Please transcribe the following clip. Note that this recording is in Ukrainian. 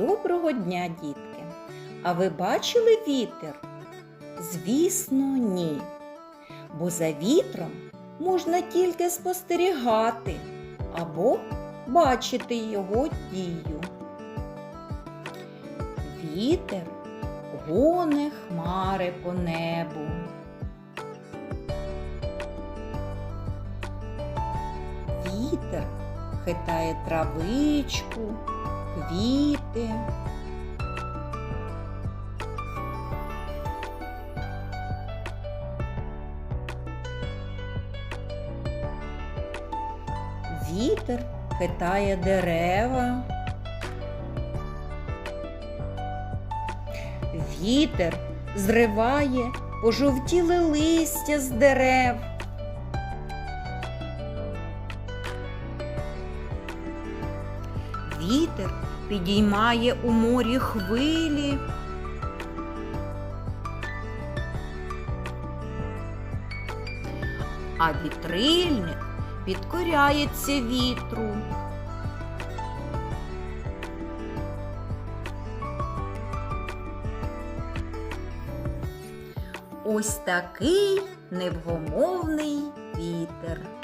Доброго дня, дітки! А ви бачили вітер? Звісно, ні. Бо за вітром можна тільки спостерігати або бачити його дію. Вітер гоне хмари по небу. Вітер хитає травичку, квіти. Вітер хитає дерева. Вітер зриває пожовтіле листя з дерев. Вітер підіймає у морі хвилі. А вітрильник підкоряється вітру. Ось такий невгомовний вітер.